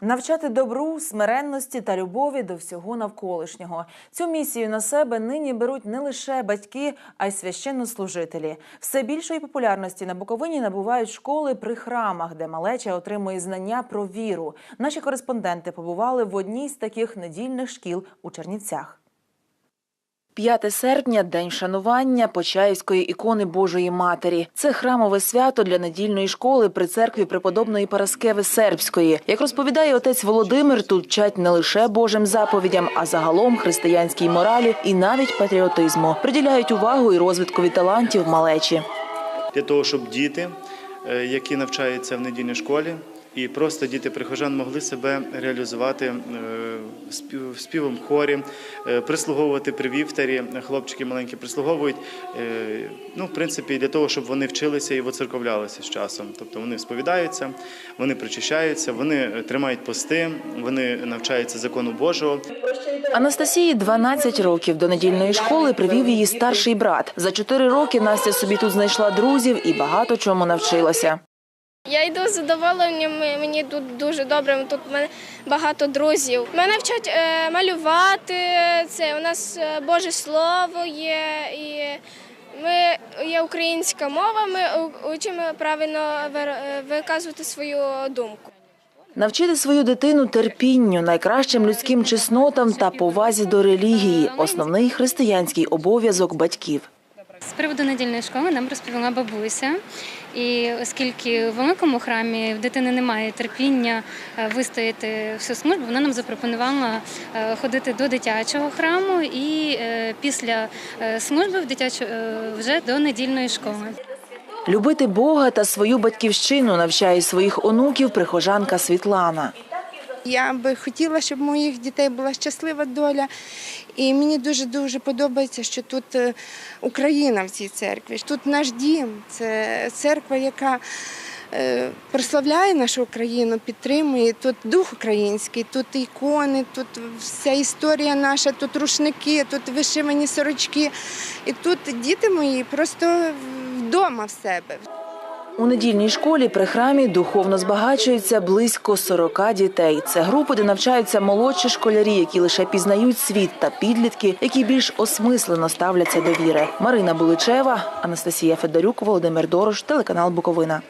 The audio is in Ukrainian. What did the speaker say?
Навчати добру, смиренності та любові до всього навколишнього. Цю місію на себе нині беруть не лише батьки, а й священнослужителі. Все більшої популярності на Буковині набувають школи при храмах, де малеча отримує знання про віру. Наші кореспонденти побували в одній з таких недільних шкіл у Чернівцях. 5 серпня день шанування Почаївської ікони Божої Матері. Це храмове свято для недільної школи при церкві преподобної Параскеви Сербської. Як розповідає отець Володимир, тут вчать не лише Божим заповідям, а загалом християнській моралі і навіть патріотизму. Приділяють увагу і розвиткові талантів малечі. для того, щоб діти, е, які навчаються в недільній школі, і просто діти прихожан могли себе реалізувати е, спів- співом хорі, е, прислуговувати при вівтарі. Хлопчики маленькі прислуговують. е, Ну, в принципі, для того, щоб вони вчилися і воцерковлялися з часом. Тобто вони сповідаються, вони причащаються, вони тримають пости, вони навчаються закону Божого. Анастасії 12 років. До недільної школи привів її старший брат. За 4 роки Настя собі тут знайшла друзів і багато чому навчилася. Я йду з задоволенням, мені тут дуже добре, тут мене багато друзів. Мене вчать е, малювати, це у нас е, Боже Слово є, і ми, є українська мова, ми учимо правильно е, виказувати свою думку. Навчити свою дитину терпінню, найкращим людським чеснотам та повазі до релігії основний християнський обов'язок батьків. З приводу недільної школи нам розповіла бабуся. І оскільки в великому храмі в дитини немає терпіння е, вистояти всю службу, вона нам запропонувала е, ходити до дитячого храму і е, після служби в дитячу вже до недільної школи. Любити Бога та свою батьківщину навчає своїх онуків прихожанка Світлана. Я би хотіла, щоб моїх дітей була щаслива доля. І мені дуже дуже подобається, що тут е, Україна в цій церкві. Тут наш дім, це церква, яка е, прославляє нашу Україну, підтримує. Тут дух український, тут ікони, тут вся історія наша, тут рушники, тут вишивані сорочки. І тут діти мої просто вдома в себе. У недільній школі при храмі духовно збагачується близько 40 дітей. Це групи, де навчаються молодші школярі, які лише пізнають світ, та підлітки, які більш осмислено ставляться до віри. Марина Буличева, Анастасія Федорюк, Володимир Дорош, телеканал Буковина.